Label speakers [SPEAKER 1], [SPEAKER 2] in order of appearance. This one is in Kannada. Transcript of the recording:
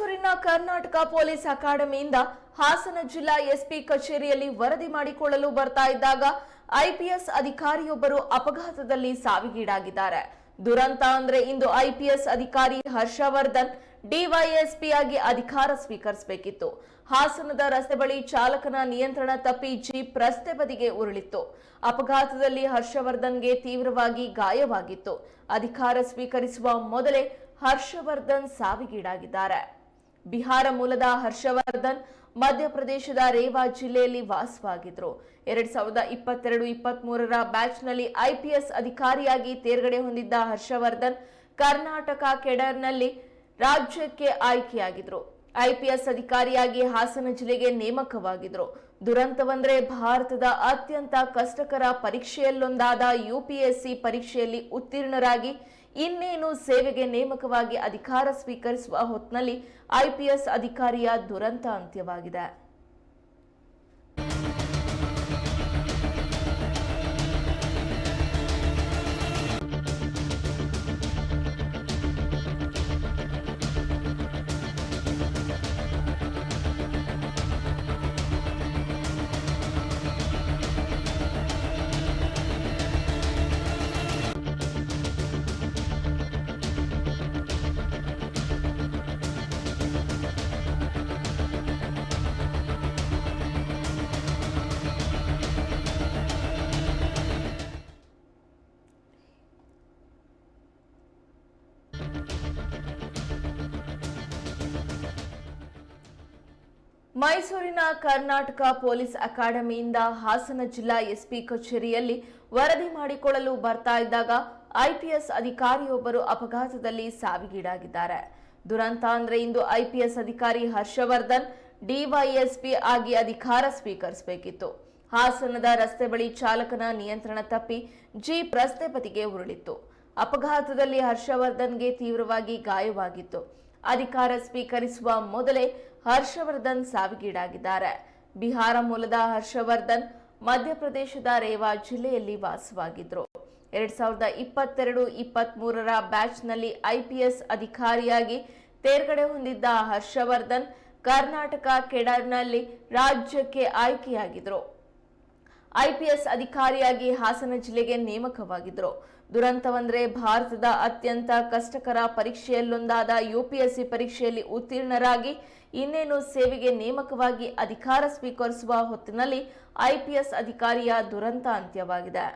[SPEAKER 1] ಮೈಸೂರಿನ ಕರ್ನಾಟಕ ಪೊಲೀಸ್ ಅಕಾಡೆಮಿಯಿಂದ ಹಾಸನ ಜಿಲ್ಲಾ ಎಸ್ಪಿ ಕಚೇರಿಯಲ್ಲಿ ವರದಿ ಮಾಡಿಕೊಳ್ಳಲು ಬರ್ತಾ ಇದ್ದಾಗ ಐಪಿಎಸ್ ಅಧಿಕಾರಿಯೊಬ್ಬರು ಅಪಘಾತದಲ್ಲಿ ಸಾವಿಗೀಡಾಗಿದ್ದಾರೆ. ದುರಂತ ಅಂದ್ರೆ ಇಂದು ಐಪಿಎಸ್ ಅಧಿಕಾರಿ ಹರ್ಷವರ್ಧನ್ ಡಿವೈಎಸ್ಪಿ ಆಗಿ ಅಧಿಕಾರ ಸ್ವೀಕರಿಸಬೇಕಿತ್ತು. ಹಾಸನದ ರಸ್ತೆ ಬಳಿ ಚಾಲಕನ ನಿಯಂತ್ರಣ ತಪ್ಪಿ ಜೀಪ್ ರಸ್ತೆ ಬದಿಗೆ ಉರುಳಿತ್ತು. ಅಪಘಾತದಲ್ಲಿ ಹರ್ಷವರ್ಧನ್ಗೆ ತೀವ್ರವಾಗಿ ಗಾಯವಾಗಿತ್ತು. ಅಧಿಕಾರ ಸ್ವೀಕರಿಸುವ ಮೊದಲೇ ಹರ್ಷವರ್ಧನ್ ಸಾವಿಗೀಡಾಗಿದ್ದಾರೆ. ಬಿಹಾರ ಮೂಲದ ಹರ್ಷವರ್ಧನ್ ಮಧ್ಯಪ್ರದೇಶದ ರೇವಾ ಜಿಲ್ಲೆಯಲ್ಲಿ ವಾಸವಾಗಿದ್ರು. ಎರಡ್ ಸಾವಿರದ ಇಪ್ಪತ್ತೆರಡು ಇಪ್ಪತ್ತ್ ಮೂರರ ಬ್ಯಾಚ್ನಲ್ಲಿ ಐಪಿಎಸ್ ಅಧಿಕಾರಿಯಾಗಿ ತೇರ್ಗಡೆ ಹೊಂದಿದ್ದ ಹರ್ಷವರ್ಧನ್ ಕರ್ನಾಟಕ ಕೆಡರ್ನಲ್ಲಿ ರಾಜ್ಯಕ್ಕೆ ಆಯ್ಕೆಯಾಗಿದ್ರು. ಐಪಿಎಸ್ ಅಧಿಕಾರಿಯಾಗಿ ಹಾಸನ ಜಿಲ್ಲೆಗೆ ನೇಮಕವಾಗಿದ್ರು. ದುರಂತವಂದ್ರೆ ಭಾರತದ ಅತ್ಯಂತ ಕಷ್ಟಕರ ಪರೀಕ್ಷೆಯಲ್ಲೊಂದಾದ ಯುಪಿಎಸ್ಸಿ ಪರೀಕ್ಷೆಯಲ್ಲಿ ಉತ್ತೀರ್ಣರಾಗಿ ಇನ್ನೇನು ಸೇವೆಗೆ ನೇಮಕವಾಗಿ ಅಧಿಕಾರ ಸ್ವೀಕರಿಸುವ ಹೊತ್ತಿನಲ್ಲಿ ಐಪಿಎಸ್ ಅಧಿಕಾರಿಯ ದುರಂತ ಅಂತ್ಯವಾಗಿದೆ. ಮೈಸೂರಿನ ಕರ್ನಾಟಕ ಪೊಲೀಸ್ ಅಕಾಡೆಮಿಯಿಂದ ಹಾಸನ ಜಿಲ್ಲಾ ಎಸ್ಪಿ ಕಚೇರಿಯಲ್ಲಿ ವರದಿ ಮಾಡಿಕೊಳ್ಳಲು ಬರ್ತಾ ಇದ್ದಾಗ ಐಪಿಎಸ್ ಅಧಿಕಾರಿಯೊಬ್ಬರು ಅಪಘಾತದಲ್ಲಿ ಸಾವಿಗೀಡಾಗಿದ್ದಾರೆ. ದುರಂತ ಅಂದ್ರೆ ಇಂದು ಐಪಿಎಸ್ ಅಧಿಕಾರಿ ಹರ್ಷವರ್ಧನ್, ಡಿವೈಎಸ್ಪಿ ಆಗಿ ಅಧಿಕಾರ ಸ್ವೀಕರಿಸಬೇಕಿತ್ತು. ಹಾಸನದ ರಸ್ತೆ ಬಳಿ ಚಾಲಕನ ನಿಯಂತ್ರಣ ತಪ್ಪಿ ಜೀಪ್ ರಸ್ತೆ ಬದಿಗೆ ಉರುಳಿತ್ತು. ಅಪಘಾತದಲ್ಲಿ ಹರ್ಷವರ್ಧನ್ಗೆ ತೀವ್ರವಾಗಿ ಗಾಯವಾಗಿತ್ತು. ಅಧಿಕಾರ ಸ್ವೀಕರಿಸುವ ಮೊದಲೇ ಹರ್ಷವರ್ಧನ್ ಸಾವಿಗೀಡಾಗಿದ್ದಾರೆ. ಬಿಹಾರ ಮೂಲದ ಹರ್ಷವರ್ಧನ್ ಮಧ್ಯಪ್ರದೇಶದ ರೇವಾ ಜಿಲ್ಲೆಯಲ್ಲಿ ವಾಸವಾಗಿದ್ರು ಎರಡ್ ಸಾವಿರದ ಇಪ್ಪತ್ತೆರಡು ಇಪ್ಪತ್ತ್ ಮೂರರ ಬ್ಯಾಚ್ನಲ್ಲಿ ಐಪಿಎಸ್ ಅಧಿಕಾರಿಯಾಗಿ ತೇರ್ಗಡೆ ಹೊಂದಿದ್ದ ಹರ್ಷವರ್ಧನ್ ಕರ್ನಾಟಕ ಕೆಡರ್ನಲ್ಲಿ ರಾಜ್ಯಕ್ಕೆ ಆಯ್ಕೆಯಾಗಿದ್ರು ಐಪಿಎಸ್ ಅಧಿಕಾರಿಯಾಗಿ ಹಾಸನ ಜಿಲ್ಲೆಗೆ ನೇಮಕವಾಗಿದ್ದರು. ದುರಂತವಂದ್ರೆ ಭಾರತದ ಅತ್ಯಂತ ಕಷ್ಟಕರ ಪರೀಕ್ಷೆಯಲ್ಲೊಂದಾದ ಯುಪಿಎಸ್ಸಿ ಪರೀಕ್ಷೆಯಲ್ಲಿ ಉತ್ತೀರ್ಣರಾಗಿ ಇನ್ನೇನು ಸೇವೆಗೆ ನೇಮಕವಾಗಿ ಅಧಿಕಾರ ಸ್ವೀಕರಿಸುವ ಹೊತ್ತಿನಲ್ಲಿ ಐಪಿಎಸ್ ಅಧಿಕಾರಿಯ ದುರಂತ ಅಂತ್ಯವಾಗಿದೆ.